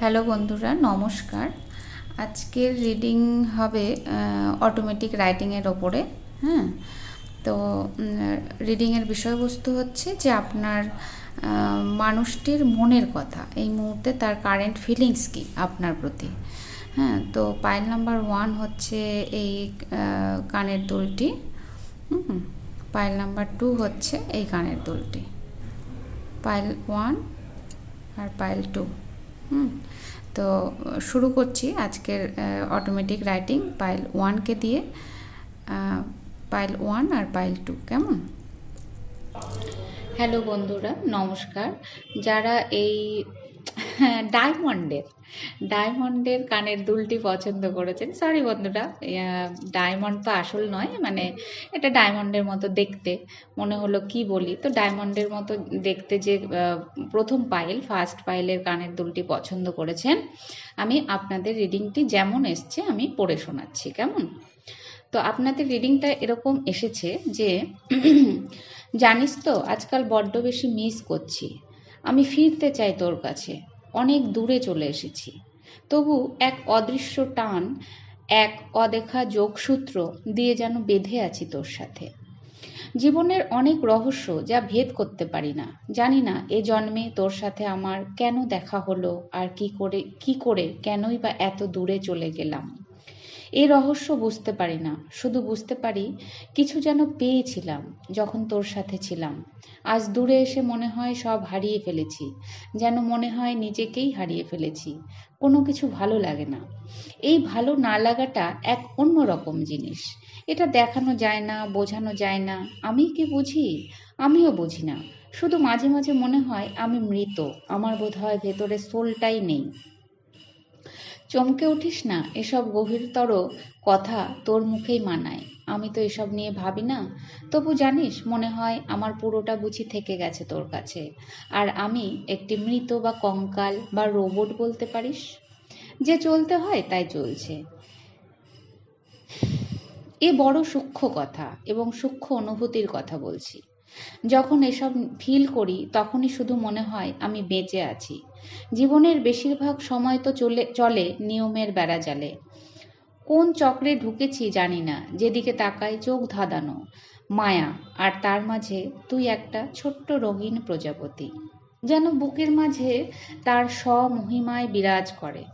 Hello বন্ধুরা, নমস্কার। আজকের রিডিং হবে অটোমেটিক রাইটিংয়ের ওপরে হ্যাঁ? তো রিডিংয়ের বিষয়বস্তু হচ্ছে যে আপনার মানুষটির মনের কথা, এই মুহূর্তে তার কারেন্ট ফিলিংস কি আপনার প্রতি হ্যাঁ? তো পাইল নাম্বার ওয়ান হচ্ছে এই কানের দুলটি পাইল নাম্বার টু হচ্ছে এই কানের দুলটি পাইল ওয়ান আর পাইল টু হুম। তো, শুরু করছি আজকের অটোমেটিক রাইটিং পাইল ওয়ানকে দিয়ে পাইল ওয়ান আর পাইল টু কেমন? হ্যালো বন্ধুরা, নমস্কার। যারা এই ডায়মন্ডের। ডায়মন্ডের কানের দুলটি পছন্দ করেছেন। সরি বন্ধুরা ডায়মন্ড তো আসল নয় মানে এটা ডায়মন্ডের মতো দেখতে। মনে হলো কি বলি? তো ডায়মন্ডের মতো দেখতে যে প্রথম পাইল ফার্স্ট পাইলের কানের দুলটি পছন্দ করেছেন। আমি আপনাদের রিডিংটি যেমন এসছে, আমি পড়ে শোনাচ্ছি, কেমন? তো আপনাদের রিডিংটা এরকম এসেছে যে, জানিস তো, আজকাল বড্ড বেশি মিস করছি। আমি ফিরতে চাই তোর কাছে। অনেক দূরে চলে এসেছি। তবু এক অদৃশ্য টান, এক অদেখা যোগসূত্র দিয়ে যেন বেঁধে আছি তোর সাথে। জীবনের অনেক রহস্য যা ভেদ করতে পারি না। জানি না এ জন্মে তোর সাথে আমার কেন দেখা হলো আর কি করে কি করে কেনই বা এত দূরে চলে গেলাম। এই রহস্য বুঝতে পারি না। শুধু বুঝতে পারি, কিছু যেন পেয়েছিলাম যখন তোর সাথে ছিলাম। আজ দূরে এসে মনে হয় সব হারিয়ে ফেলেছি, যেন মনে হয় নিজেকেই হারিয়ে ফেলেছি। কোনো কিছু ভালো লাগে না। এই ভালো না লাগাটা এক অন্য রকম জিনিস। এটা দেখানো যায় না, বোঝানো যায় না। আমি কি বুঝি? আমিও বুঝি না। শুধু মাঝে মাঝে মনে হয় আমি মৃত। আমার বোধ হয় ভেতরে সোলটাই নেই। চমকে উঠিস না, এসব গভীরতর কথা তোর মুখেই মানায়। আমি তো এসব নিয়ে ভাবি না। তবু জানিস, মনে হয় আমার পুরোটা বুঝি থেকে গেছে তোর কাছে। আর আমি একটি মৃত বা কঙ্কাল বা রোবট বলতে পারিস? যে চলতে হয় তাই চলছে। এ বড় সূক্ষ্ম কথা এবং সূক্ষ্ম অনুভূতির কথা বলছি। যখন এসব ফিল করি, তখনই শুধু মনে হয় আমি বেঁচে আছি। জীবনের বেশিরভাগ সময় তো চলে চলে নিয়মের বেড়াজালে। কোন চক্রে ঢুকেছি জানি না, যেদিকে তাকাই চোখ ধাঁধানো। মায়া, আর তার মাঝে তুই একটা ছোট্ট রঙিন প্রজাপতি। যেন বুকের মাঝে তার স্বমহিমায় বিরাজ করে।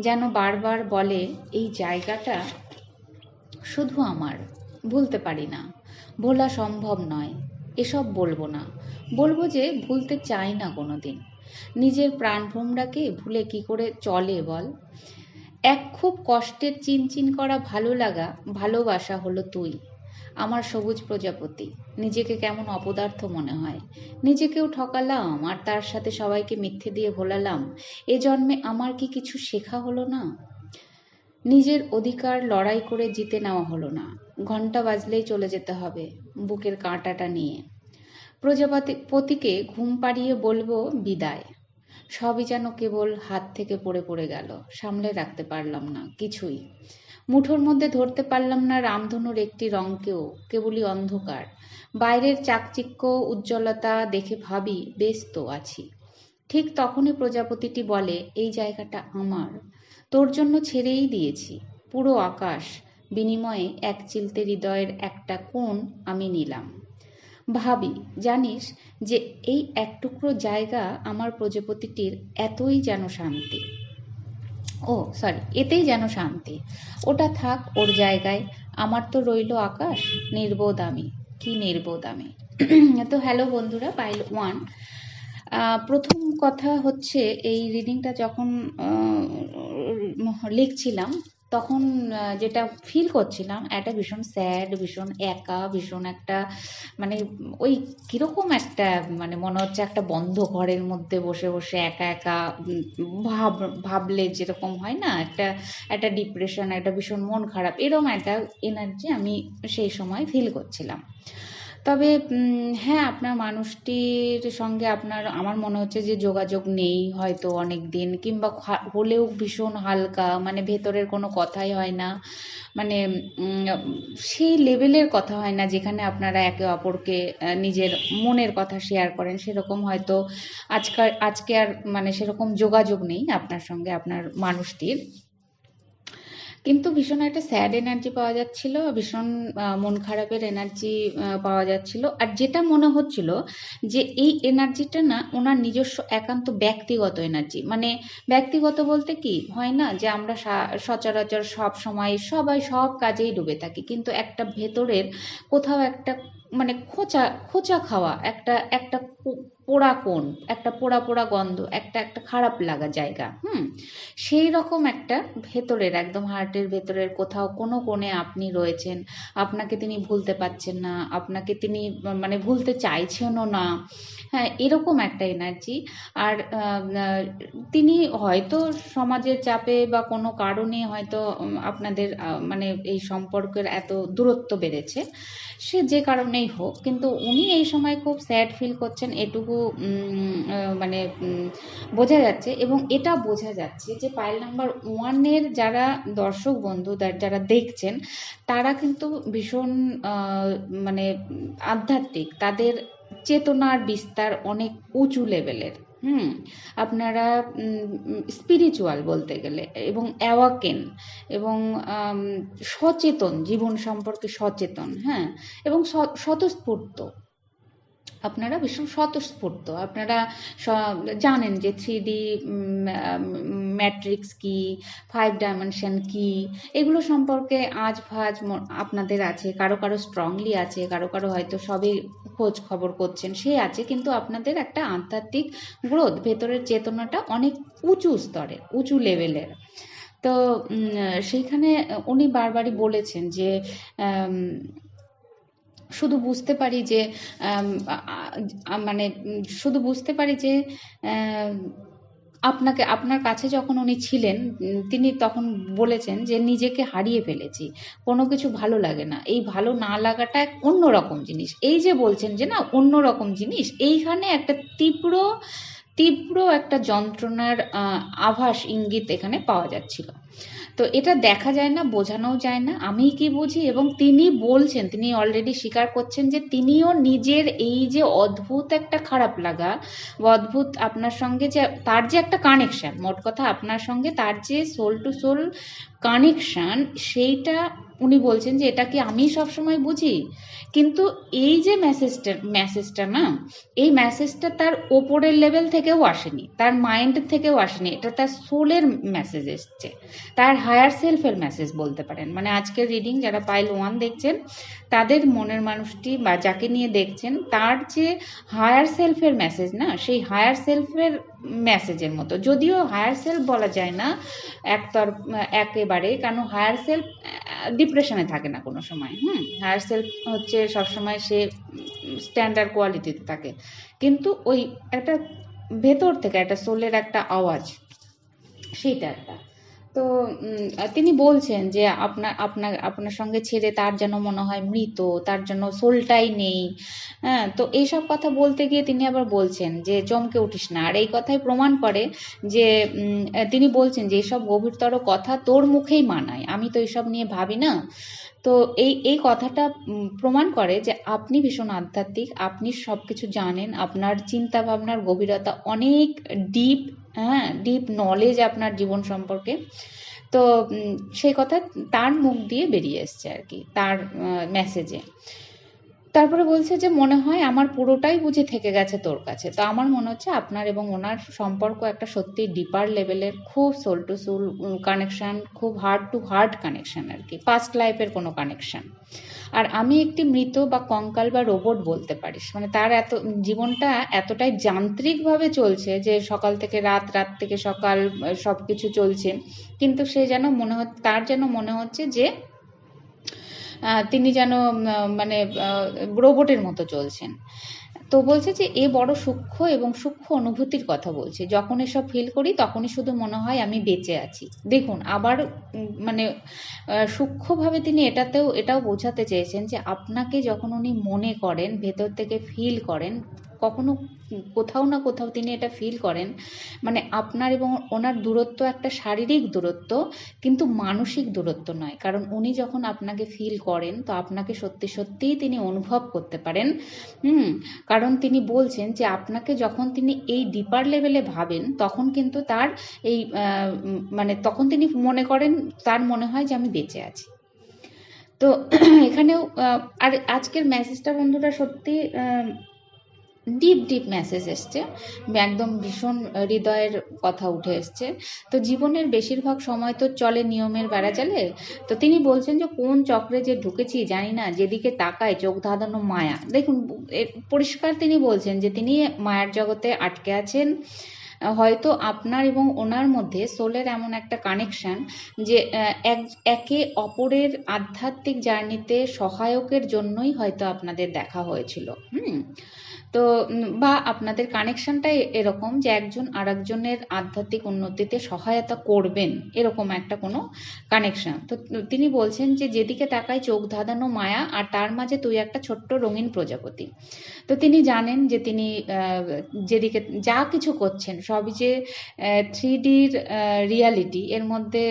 যেন বারবার বলে, এই জায়গাটা শুধু আমার। ভুলতে পারি না। ভোলা সম্ভব নয়। এসব বলব না। বলব যে ভুলতে চাই না কোনোদিন। নিজের প্রাণভ্রমরাকে ভুলে কি করে চলে বল। এক খুব কষ্টের চিনচিন করা ভালো লাগা, ভালোবাসা হলো তুই। আমার সবুজ প্রজাপতি। নিজেকে কেমন অপদার্থ মনে হয়। নিজেকেও ঠকালাম, আর তার সাথে সবাইকে মিথ্যে দিয়ে ভোলালাম। এ জন্মে আমার কি কিছু শেখা হলো না? নিজের অধিকার লড়াই করে জিতে নেওয়া হলো না। ঘণ্টা বাজলেই চলে যেতে হবে বুকের কাঁটাটা নিয়ে। প্রজাপতি, পতিকে ঘুম পাড়িয়ে বলব বিদায়। সবই যেন কেবল হাত থেকে পড়ে পড়ে গেল, সামলে রাখতে পারলাম না, কিছুই। মুঠোর মধ্যে ধরতে পারলাম না রামধনুর একটি রঙকেও কেবলই অন্ধকার। বাইরের চাকচিক্য, উজ্জ্বলতা দেখে ভাবি, বেশ তো আছি। ঠিক তখনই প্রজাপতিটি বলে, এই জায়গাটা আমার। তোর জন্য ছেড়েই দিয়েছি। পুরো আকাশ বিনিময়ে এক চিলতে হৃদয়ের একটা কোণ আমি নিলাম। ভাবি, জানিস যে এই এক টুকরো জায়গা আমার প্রজাপতিটির এতই যেন শান্তি। ও সরি এতেই যেন শান্তি। ওটা থাক ওর জায়গায়, আমার তো রইল আকাশ, নির্বোধ আমি। কি নির্বোধ আমি? তো হ্যালো বন্ধুরা পাইল ওয়ান প্রথম কথা হচ্ছে এই রিডিংটা যখন লিখছিলাম, তখন যেটা ফিল করছিলাম একটা ভীষণ স্যাড ভীষণ একা, ভীষণ একটা মানে ওই কীরকম একটা মানে মনে হচ্ছে একটা বন্ধ ঘরের মধ্যে বসে বসে একা একা ভাব, ভাবলে যেরকম হয় না, একটা একটা ডিপ্রেশন একটা ভীষণ মন খারাপ এরকম একটা এনার্জি আমি সেই সময় ফিল করছিলাম। তবে হ্যাঁ আপনার মানুষটির সঙ্গে আপনার, আমার মনে হচ্ছে যে যোগাযোগ নেই হয়তো অনেক দিন কিংবা হলেও ভীষণ হালকা মানে ভেতরের কোনো কথাই হয় না। মানে সেই লেভেলের কথা হয় না যেখানে আপনারা একে অপরকে নিজের মনের কথা শেয়ার করেন। সেরকম হয়তো আজকাল, আজকে আর মানে সেরকম যোগাযোগ নেই আপনার সঙ্গে, আপনার মানুষটির। কিন্তু ভীষণ একটা স্যাড এনার্জি পাওয়া যাচ্ছিল, ভীষণ মন খারাপের এনার্জি পাওয়া যাচ্ছিল। আর যেটা মনে হচ্ছিল যে এই এনার্জিটা না ওনার নিজস্ব একান্ত ব্যক্তিগত এনার্জি মানে ব্যক্তিগত বলতে কি, হয় না যে আমরা সচরাচর সব সময় সবাই সব কাজেই ডুবে থাকি, কিন্তু একটা ভেতরের কোথাও একটা মানে খোঁচা খোঁচা খাওয়া, একটা একটা পোড়া কোণ, একটা পোড়া পোড়া গন্ধ, একটা একটা খারাপ লাগা জায়গা, হুম? সেই রকম একটা ভেতরের, একদম হার্টের ভেতরের কোথাও কোনো কোণে আপনি রয়েছেন, আপনাকে তিনি ভুলতে পারছেন না, আপনাকে তিনি মানে ভুলতে চাইছেনও না হ্যাঁ এরকম একটা এনার্জি আর তিনি হয়তো সমাজের চাপে বা কোনো কারণে হয়তো আপনাদের মানে এই সম্পর্কের এত দূরত্ব বেড়েছে সে যে কারণেই হোক, কিন্তু উনি এই সময় খুব স্যাড ফিল করছেন এটুকু মানে বোঝা যাচ্ছে এবং এটা বোঝা যাচ্ছে যে পাইল নাম্বার ওয়ানের যারা দর্শক বন্ধু যারা দেখছেন, তারা কিন্তু ভীষণ মানে আধ্যাত্মিক। তাদের চেতনার বিস্তার অনেক উঁচু লেভেলের হুম, আপনারা স্পিরিচুয়াল বলতে গেলে, এবং অ্যাওয়াকেন এবং সচেতন, জীবন সম্পর্কে সচেতন হ্যাঁ এবং স্বতঃস্ফূর্ত। আপনারা ভীষণ স্বতঃস্ফূর্ত। আপনারা জানেন যে থ্রি ডি ম্যাট্রিক্স কি ফাইভ ডাইমেনশন কি, এগুলো সম্পর্কে আজ ভাজ আপনাদের আছে। কারও কারও স্ট্রংলি আছে, কারও কারও হয়তো সবই খোঁজ খবর করছেন, সে আছে। কিন্তু আপনাদের একটা আধ্যাত্মিক গ্রোথ, ভেতরের চেতনাটা অনেক উঁচু স্তরের উঁচু লেভেলের তো সেইখানে উনি বারবারই বলেছেন যে শুধু বুঝতে পারি যে মানে শুধু বুঝতে পারি যে আপনাকে, আপনার কাছে যখন উনি ছিলেন তিনি তখন বলেছেন যে, নিজেকে হারিয়ে ফেলেছি। কোনো কিছু ভালো লাগে না। এই ভালো না লাগাটা এক অন্যরকম জিনিস। এই যে বলছেন যে, না, অন্যরকম জিনিস। এইখানে একটা তীব্র তীব্র একটা যন্ত্রণার আভাস ইঙ্গিত এখানে পাওয়া যাচ্ছিল। তো এটা দেখা যায় না, বোঝানোও যায় না। আমি কি বুঝি? এবং তিনি বলছেন, তিনি অলরেডি স্বীকার করছেন যে তিনিও নিজের এই যে অদ্ভুত একটা খারাপ লাগা অদ্ভুত আপনার সঙ্গে যে, তার যে একটা কানেকশন মোট কথা আপনার সঙ্গে তার যে সোল টু সোল কানেকশন সেইটা উনি বলছেন যে এটা কি আমি সবসময় বুঝি? কিন্তু এই যে মেসেজটা মেসেজটা না, এই মেসেজটা তার ওপরের লেভেল থেকেও আসেনি, তার মাইন্ড থেকেও আসেনি, এটা তার সোলের মেসেজ এসছে, তার হায়ার সেলফের মেসেজ বলতে পারেন। মানে আজকের রিডিং যারা পাইল ওয়ান দেখছেন, তাদের মনের মানুষটি বা যাকে নিয়ে দেখছেন, তার যে হায়ার সেলফের মেসেজ না, সেই হায়ার সেলফের মেসেজের মতো। যদিও হায়ার সেলফ বলা যায় না, একতর, একেবারে, কারণ হায়ার সেলফ ডিপ্রেশনে থাকে না কোনো সময়, হুম? হায়ার সেলফ হচ্ছে সবসময় সে স্ট্যান্ডার্ড কোয়ালিটিতে থাকে। কিন্তু ওই একটা ভেতর থেকে একটা সোলের একটা আওয়াজ, সেইটা একটা। তো তিনি বলছেন যে আপনার আপনার আপনার সঙ্গে ছেড়ে তার যেন মনে হয় মৃত, তার জন্য সোলটাই নেই। হ্যাঁ তো এইসব কথা বলতে গিয়ে তিনি আবার বলছেন যে, চমকে উঠিস না। আর এই কথাই প্রমাণ করে যে তিনি বলছেন যে, এসব গভীরতর কথা তোর মুখেই মানায়। আমি তো এইসব নিয়ে ভাবি না। তো এই এই কথাটা প্রমাণ করে যে, আপনি ভীষণ আধ্যাত্মিক, আপনি সব কিছু জানেন, আপনার চিন্তা ভাবনার গভীরতা অনেক ডিপ হ্যাঁ ডিপ নলেজ আপনার জীবন সম্পর্কে। তো সেই কথা তার মুখ দিয়ে বেরিয়ে এসছে আর কি, তার মেসেজে তারপরে বলছে যে, মনে হয় আমার পুরোটাই বুঝি থেকে গেছে তোর কাছে। তো আমার মনে হচ্ছে আপনার এবং ওনার সম্পর্ক একটা সত্যি ডিপার লেভেলের খুব সোল টু সোল কানেকশন খুব হার্ট টু হার্ট কানেকশন আর কি পাস্ট লাইফের কোনো কানেকশন আর আমি একটি মৃত বা কঙ্কাল বা রোবট বলতে পারিস। মানে তার এত, জীবনটা এতটাই যান্ত্রিকভাবে চলছে যে সকাল থেকে রাত রাত থেকে সকাল সব কিছু চলছে। কিন্তু সে যেন মনে হচ্ছে তার যেন মনে হচ্ছে যে তিনি যেন মানে রোবটের মতো চলছেন। তো বলছে যে, এ বড় সূক্ষ্ম এবং সূক্ষ্ম অনুভূতির কথা বলছে। যখন এসব ফিল করি, তখনই শুধু মনে হয় আমি বেঁচে আছি। দেখুন, আবার মানে সূক্ষ্মভাবে তিনি এটাতেও, এটাও বোঝাতে চেয়েছেন যে, আপনাকে যখন উনি মনে করেন, ভেতর থেকে ফিল করেন কখনো কোথাও না কোথাও তিনি এটা ফিল করেন। মানে আপনার এবং ওনার দূরত্ব একটা শারীরিক দূরত্ব, কিন্তু মানসিক দূরত্ব নয়। কারণ উনি যখন আপনাকে ফিল করেন, তো আপনাকে সত্যি সত্যিই তিনি অনুভব করতে পারেন। হুম? কারণ তিনি বলছেন যে আপনাকে যখন তিনি এই ডিপার লেভেলে ভাবেন, তখন কিন্তু তার এই মানে তখন তিনি মনে করেন তার মনে হয় যে আমি বেঁচে আছি। তো এখানেও আর আজকের মেসেজটা বন্ধুরা সত্যি ডিপ ডিপ মেসেজ এসছে। একদম ভীষণ হৃদয়ের কথা উঠে এসছে। তো জীবনের বেশিরভাগ সময় তো চলে নিয়মের বেড়া চলে তো তিনি বলছেন যে, কোন চক্রে যে ঢুকেছি জানি না, যেদিকে তাকায় চোখ ধাঁধানো মায়া। দেখুন পরিষ্কার তিনি বলছেন যে, তিনি মায়ার জগতে আটকে আছেন। হয়তো আপনার এবং ওনার মধ্যে সোলের এমন একটা কানেকশন যে এক, একে অপরের আধ্যাত্মিক জার্নিতে সহায়কের জন্যই হয়তো আপনাদের দেখা হয়েছিল। হুম? তো বা আপনাদের কানেকশনটাই এরকম যে একজন আরেকজনের আধ্যাত্মিক উন্নতিতে সহায়তা করবেন, এরকম একটা কোনো কানেকশন তো, তিনি বলছেন যে যেদিকে তাকায় চোখ ধাঁধানো মায়া আর তার মাঝে তুই একটা ছোট্ট রঙিন প্রজাপতি। তো তিনি জানেন যে তিনি যেদিকে যা কিছু করছেন, সবই যে থ্রি ডির রিয়ালিটি এর মধ্যে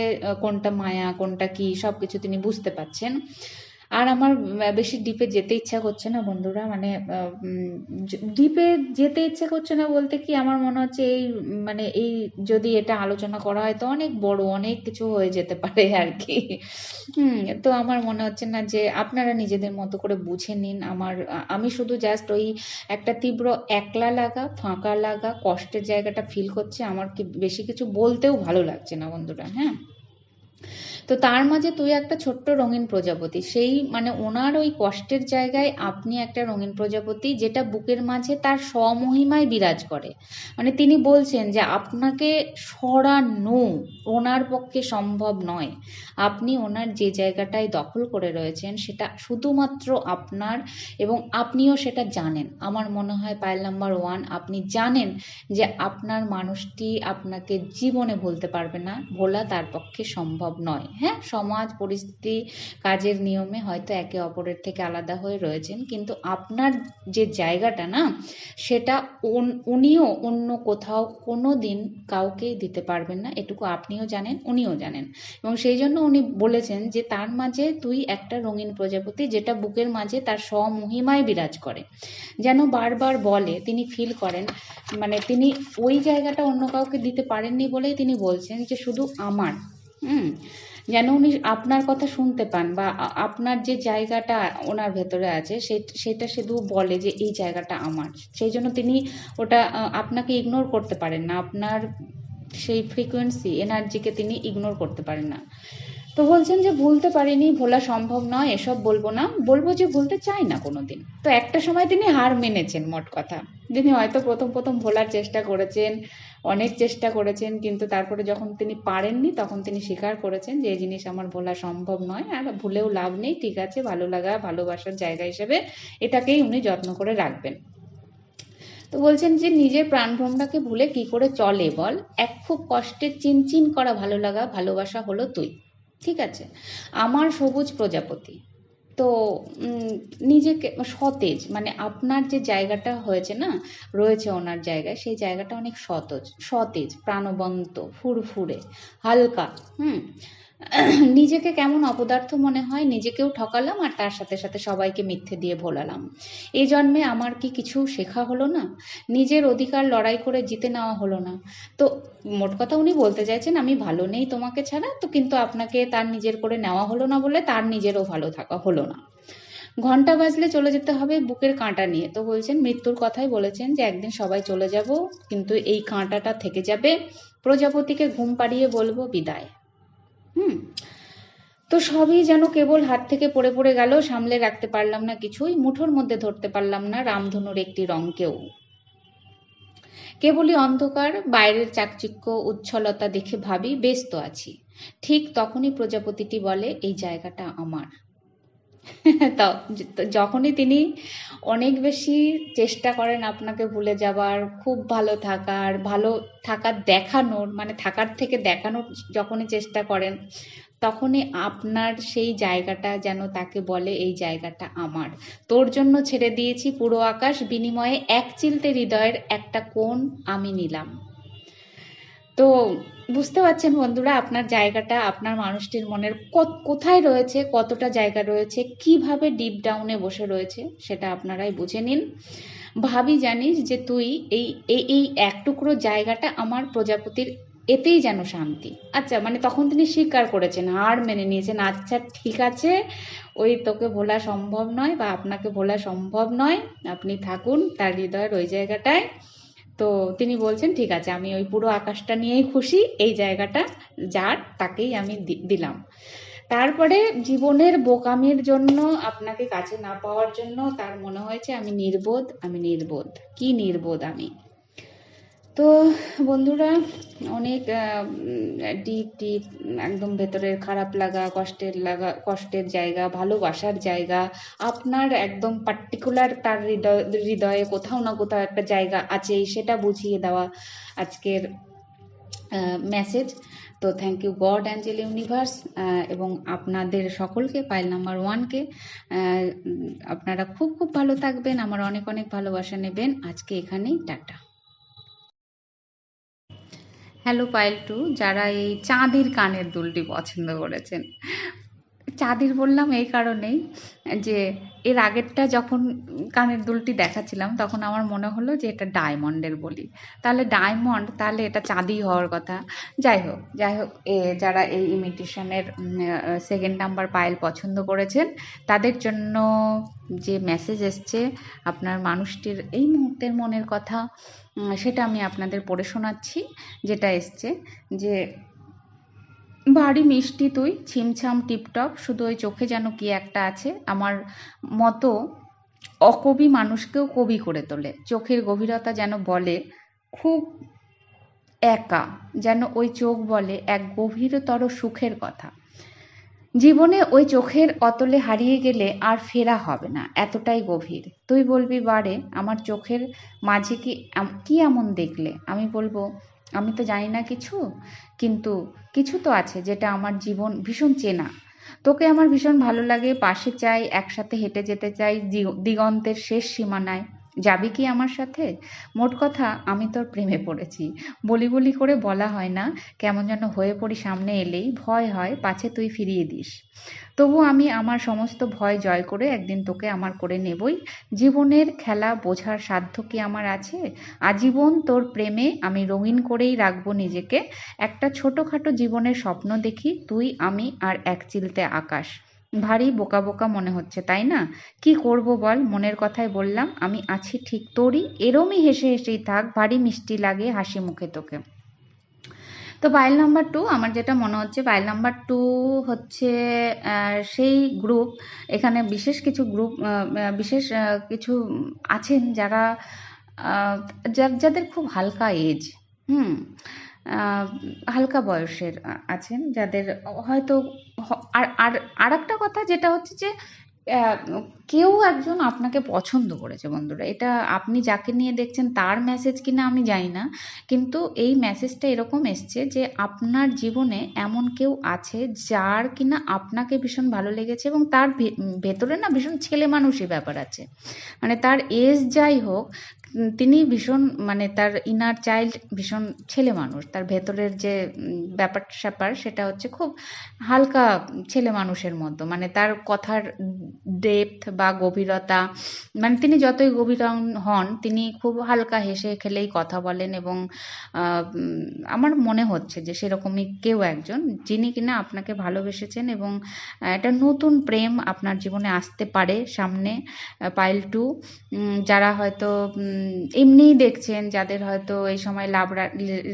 কোনটা মায়া, কোনটা কি সব কিছু তিনি বুঝতে পাচ্ছেন আর আমার বেশি ডিপে যেতে ইচ্ছা করছে না বন্ধুরা মানে ডিপে যেতে ইচ্ছা করছে না বলতে কি, আমার মনে হচ্ছে এই মানে এই যদি এটা আলোচনা করা হয় তো অনেক বড়, অনেক কিছু হয়ে যেতে পারে আর কি। হুম, তো আমার মনে হচ্ছে না যে আপনারা নিজেদের মতো করে বুঝে নিন। আমার আমি শুধু জাস্ট ওই একটা তীব্র একলা লাগা, ফাঁকা লাগা, কষ্টের জায়গাটা ফিল করছে। আমার কি বেশি কিছু বলতেও ভালো লাগছে না বন্ধুরা হ্যাঁ? তো তার মাঝে তুই একটা ছোট্ট রঙিন প্রজাপতি। সেই মানে ওনার ওই কষ্টের জায়গায় আপনি একটা রঙিন প্রজাপতি যেটা বুকের মাঝে তার স্বমহিমায় বিরাজ করে। মানে তিনি বলছেন যে আপনাকে সরানো ওনার পক্ষে সম্ভব নয়। আপনি ওনার যে জায়গাটায় দখল করে রয়েছেন সেটা শুধুমাত্র আপনার এবং আপনিও সেটা জানেন। আমার মনে হয় পাইল নাম্বার ওয়ান, আপনি জানেন যে আপনার মানুষটি আপনাকে জীবনে ভুলতে পারবে না, ভোলা তার পক্ষে সম্ভব নয়। হ্যাঁ সমাজ, পরিস্থিতি, কাজের নিয়মে হয়তো একে অপরের থেকে আলাদা হয়ে রয়েছেন। কিন্তু আপনার যে জায়গাটা না, সেটা উন- উনিও অন্য কোথাও কোনো দিন কাউকেই দিতে পারবেন না। এটুকু আপনিও জানেন, উনিও জানেন। এবং সেই জন্য উনি বলেছেন যে, তার মাঝে তুই একটা রঙিন প্রজাপতি, যেটা বুকের মাঝে তার স্বমহিমায় বিরাজ করে। যেন বারবার বলে, তিনি ফিল করেন মানে তিনি ওই জায়গাটা অন্য কাউকে দিতে পারেননি বলেই তিনি বলছেন যে, শুধু আমার। হুম? যেন উনি আপনার কথা শুনতে পান বা আপনার যে জায়গাটা ওনার ভেতরে আছে সেটা শুধু বলে যে এই জায়গাটা আমার। সেই জন্য তিনি ওটা আপনাকে ইগনোর করতে পারেন না। আপনার সেই ফ্রিকোয়েন্সি এনার্জিকে তিনি ইগনোর করতে পারেন না। তো বলছেন যে ভুলতে পারিনি, ভোলা সম্ভব নয়, এসব বলব না। বলব যে ভুলতে চাই না কোনো দিন তো একটা সময় তিনি হার মেনেছেন, মোট কথা। তিনি হয়তো প্রথম প্রথম ভোলার চেষ্টা করেছেন অনেক চেষ্টা করেছেন, কিন্তু তারপরে যখন তিনি পারেননি, তখন তিনি স্বীকার করেছেন যে, এই জিনিস আমার ভোলা সম্ভব নয়, আর ভুলেও লাভ নেই, ঠিক আছে, ভালো লাগা, ভালোবাসার জায়গা হিসেবে এটাকেই উনি যত্ন করে রাখবেন। তো বলছেন যে, নিজের প্রাণভ্রমটাকে ভুলে কি করে চলে বল? এক খুব কষ্টের চিনচিন করা ভালো লাগা, ভালোবাসা হলো তুই। ঠিক আছে, আমার সবুজ প্রজাপতি তো নিজেকে সতেজ মানে আপনার যে জায়গাটা হয়েছে না, রয়েছে ওনার জায়গায়, সেই জায়গাটা অনেক সতেজ সতেজ, প্রাণবন্ত, ফুরফুরে, হালকা, হুম? নিজেকে কেমন অপদার্থ মনে হয় নিজেকেও ঠকালাম আর তার সাথে সাথে সবাইকে মিথ্যে দিয়ে ভোলালাম। এই জন্মে আমার কি কিছু শেখা হলো না? নিজের অধিকার লড়াই করে জিতে নেওয়া হলো না। তো মোট কথা উনি বলতে চাইছেন, আমি ভালো নেই তোমাকে ছাড়া, তো কিন্তু আপনাকে তার নিজের করে নেওয়া হলো না বলে তার নিজেরও ভালো থাকা হলো না। ঘণ্টা বাজলে চলে যেতে হবে বুকের কাঁটা নিয়ে। তো বলছেন, মৃত্যুর কথাই বলেছেন যে, একদিন সবাই চলে যাব, কিন্তু এই কাঁটাটা থেকে যাবে। প্রজাপতিকে ঘুম পাড়িয়ে বলব বিদায়। হুম। তো সবই যেন কেবল হাত থেকে পড়ে পড়ে গেল, সামলে রাখতে পারলাম না কিছুই, মুঠোর মধ্যে ধরতে পারলাম না রামধনুর একটি রঙকেও কেবলই অন্ধকার, বাইরের চাকচিক্য, উচ্ছলতা দেখে ভাবি ব্যস্ত আছি। ঠিক তখনই প্রজাপতিটি বলে, এই জায়গাটা আমার। যখনই তিনি অনেক বেশি চেষ্টা করেন আপনাকে ভুলে যাবার, খুব ভালো থাকার ভালো থাকার দেখানোর মানে থাকার থেকে দেখানোর যখনই চেষ্টা করেন, তখনই আপনার সেই জায়গাটা যেন তাকে বলে, এই জায়গাটা আমার। তোর জন্য ছেড়ে দিয়েছি পুরো আকাশ, বিনিময়ে এক চিলতে হৃদয়ের একটা কোণ আমি নিলাম। তো বুঝতে পারছেন বন্ধুরা, আপনার জায়গাটা, আপনার মানুষটির মনের কোথায় রয়েছে, কতটা জায়গা রয়েছে, কীভাবে ডিপ ডাউনে বসে রয়েছে, সেটা আপনারাই বুঝে নিন। ভাবি জানিস যে তুই এই এই এই এক টুকরো জায়গাটা আমার প্রজাপতির এতেই যেন শান্তি। আচ্ছা মানে তখন তিনি স্বীকার করেছেন, হার মেনে নিয়েছেন আচ্ছা ঠিক আছে, ওই তোকে ভোলা সম্ভব নয় বা আপনাকে ভোলা সম্ভব নয়, আপনি থাকুন তার হৃদয়ের ওই জায়গাটায়। তো তিনি বলছেন, ঠিক আছে, আমি ওই পুরো আকাশটা নিয়েই খুশি, এই জায়গাটা যার, তাকেই আমি দিলাম। তারপরে জীবনের বোকামির জন্য, আপনাকে কাছে না পাওয়ার জন্য তার মনে হয়েছে, আমি নির্বোধ আমি নির্বোধ। কি নির্বোধ আমি? তো বন্ধুরা, অনেক ডিপ ডিপ, একদম ভেতরের খারাপ লাগা, কষ্টের লাগা, কষ্টের জায়গা, ভালোবাসার জায়গা, আপনার একদম পার্টিকুলার তার হৃদয়, হৃদয়ে কোথাও না কোথাও একটা জায়গা আছেই, সেটা বুঝিয়ে দেওয়া আজকের মেসেজ তো thank you God angel universe এবং আপনাদের সকলকে পাইল নাম্বার ওয়ানকে আপনারা খুব খুব ভালো থাকবেন, আমার অনেক অনেক ভালোবাসা নেবেন। আজকে এখানেই টাটা। হ্যালো পাইল টু যারা এই চাঁদের কানের দুলটি পছন্দ করেছেন। চাঁদির বললাম এই কারণেই যে এর আগেরটা যখন কানের দুলটি দেখাচ্ছিলাম, তখন আমার মনে হলো যে এটা ডায়মন্ডের বলি। তাহলে ডায়মন্ড, তাহলে এটা চাঁদি হওয়ার কথা। যাই হোক যাই হোক, এ যারা এই ইমিটেশনের সেকেন্ড নাম্বার পায়েল পছন্দ করেছেন, তাদের জন্য যে মেসেজ এসছে, আপনার মানুষটির এই মুহূর্তের মনের কথা সেটা আমি আপনাদের পড়ে শোনাচ্ছি। যেটা এসছে যে ভারী মিষ্টি তুই, ছিমছাম, টিপটপ, শুধু ওই চোখে যেন কি একটা আছে, আমার মতো অকবি মানুষকেও কবি করে তোলে। চোখের গভীরতা যেন বলে, খুব একা, যেন ওই চোখ বলে এক গভীরতর সুখের কথা। জীবনে ওই চোখের অতলে হারিয়ে গেলে আর ফেরা হবে না, এতটাই গভীর। তুই বলবি বারে আমার চোখের মাঝে কি কি এমন দেখলে? আমি বলব আমি তো জানি না কিছু, কিন্তু কিছু তো আছে যেটা আমার জীবন ভীষণ চেনা। তোকে আমার ভীষণ ভালো লাগে, পাশে চাই, একসাথে হেঁটে যেতে চাই দিগন্তের শেষ সীমানায়। যাবি কি আমার সাথে? মোট কথা, আমি তোর প্রেমে পড়েছি। বলি বলি করে বলা হয় না, কেমন যেন হয়ে পড়ি সামনে এলেই, ভয় হয়, পাছে তুই ফিরিয়ে দিস। তবু আমি আমার সমস্ত ভয় জয় করে একদিন তোকে আমার করে নেবই। জীবনের খেলা বোঝার সাধ্য কি আমার আছে? আজীবন তোর প্রেমে আমি রঙিন করেই রাখব নিজেকে। একটা ছোটোখাটো জীবনের স্বপ্ন দেখি, তুই, আমি আর এক চিলতে আকাশ। ভারী বোকা বোকা মনে হচ্ছে, তাই না? কি করব বল? মনের কথাই বললাম, আমি আছি ঠিক তোরই। এরমই হেসে হেসেই থাক, ভারী মিষ্টি লাগে হাসি মুখে তোকে। তো পাইল নাম্বার টু আমার যেটা মনে হচ্ছে পাইল নাম্বার টু হচ্ছে সেই গ্রুপ এখানে বিশেষ কিছু গ্রুপ বিশেষ কিছু আছেন যারা যাদের খুব হালকা এজ হুম? হালকা বয়সের আছেন, যাদের হয়তো আর আর আর একটা কথা যেটা হচ্ছে যে কেউ একজন আপনাকে পছন্দ করেছে, বন্ধুরা। এটা আপনি যাকে নিয়ে দেখছেন, তার মেসেজ কিনা আমি জানি না, কিন্তু এই মেসেজটা এরকম এসছে যে, আপনার জীবনে এমন কেউ আছে যার কিনা আপনাকে ভীষণ ভালো লেগেছে এবং তার ভেতরে না ভীষণ ছেলে মানুষই ব্যাপার আছে। মানে তার এজ যাই হোক তিনি ভীষণ মানে তার ইনার চাইল্ড ভীষণ ছেলে মানুষ। তার ভেতরের যে ব্যাপার স্যাপার, সেটা হচ্ছে খুব হালকা ছেলে মানুষের মতো। মানে তার কথার ডেপথ বা গভীরতা মানে তিনি যতই গভীর হন- তিনি খুব হালকা হেসে খেলেই কথা বলেন এবং আমার মনে হচ্ছে যে সেরকমই কেউ একজন যিনি কিনা আপনাকে ভালোবেসেছেন এবং একটা নতুন প্রেম আপনার জীবনে আসতে পারে সামনে পাইল টু যারা হয়তো এমনিই দেখছেন যাদের হয়তো এই সময় লাভ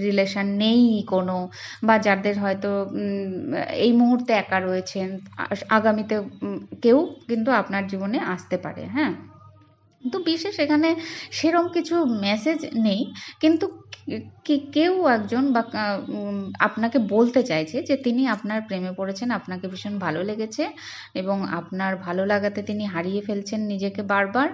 রিলেশন নেই কোনো বা যাদের হয়তো এই মুহূর্তে একা রয়েছেন আগামীতে কেউ কিন্তু আপনার জীবনে আসতে পারে হ্যাঁ? তো বিশেষ এখানে সেরম কিছু মেসেজ নেই। কিন্তু কেউ একজন বা আপনাকে বলতে চাইছে যে তিনি আপনার প্রেমে পড়েছেন, আপনাকে ভীষণ ভালো লেগেছে এবং আপনার ভালো লাগাতে তিনি হারিয়ে ফেলছেন নিজেকে বারবার।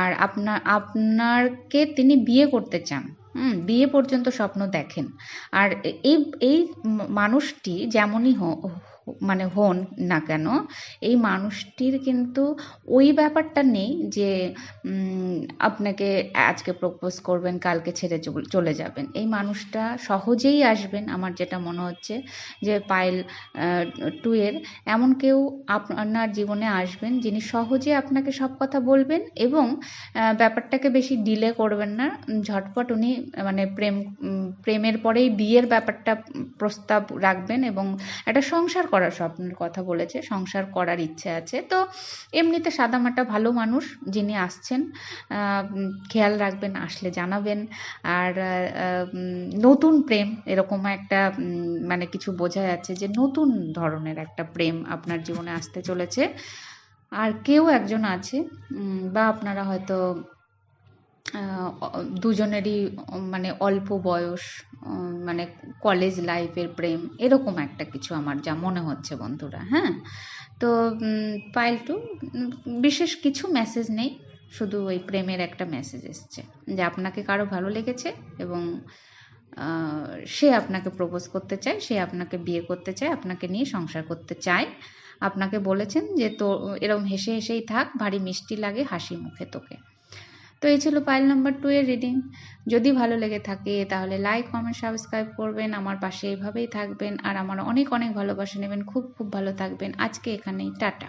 আর আপনার আপনারকে তিনি বিয়ে করতে চান, হুম, বিয়ে পর্যন্ত স্বপ্ন দেখেন। আর এই এই মানুষটি যেমনই মানে হন না কেন, এই মানুষটির কিন্তু ওই ব্যাপারটা নেই যে আপনাকে আজকে প্রপোজ করবেন, কালকে ছেড়ে চল- যাবেন। এই মানুষটা সহজেই আসবেন আমার যেটা মনে হচ্ছে যে পায়েল টু এর। এমন কেউ আপনার জীবনে আসবেন যিনি সহজে আপনাকে সব কথা বলবেন এবং ব্যাপারটাকে বেশি ডিলে করবেন না। ঝটপট উনি মানে প্রেম প্রেমের পরেই বিয়ের ব্যাপারটা প্রস্তাব রাখবেন এবং একটা সংসার করার স্বপ্নের কথা বলেছে, সংসার করার ইচ্ছে আছে। তো এমনিতে সাদামাটা ভালো মানুষ যিনি আসছেন খেয়াল রাখবেন, আসলে জানাবেন। আর নতুন প্রেম এরকম একটা মানে কিছু বোঝা যাচ্ছে যে নতুন ধরনের একটা প্রেম আপনার জীবনে আসতে চলেছে। আর কেউ একজন আছে বা আপনারা হয়তো দুজনেরই মানে অল্প বয়স মানে কলেজ লাইফের প্রেম, এরকম একটা কিছু আমার যা মনে হচ্ছে বন্ধুরা হ্যাঁ? তো পাইল টু বিশেষ কিছু মেসেজ নেই, শুধু ওই প্রেমের একটা মেসেজ এসছে, যে আপনাকে কারও ভালো লেগেছে এবং সে আপনাকে প্রপোজ করতে চায়, সে আপনাকে বিয়ে করতে চায়, আপনাকে নিয়ে সংসার করতে চায়। আপনাকে বলেছেন যে তো এরকম হেসে হেসেই থাক, ভারী মিষ্টি লাগে, হাসি মুখে তোকে। তো এই ছিল পাইল নাম্বার টু এর রিডিং যদি ভালো লেগে থাকে, তাহলে লাইক কমেন্ট সাবস্ক্রাইব করবেন। আমার পাশে এইভাবেই থাকবেন। আর আমার অনেক অনেক ভালোবাসা নেবেন। খুব খুব ভালো থাকবেন। আজকে এখানেই, টাটা।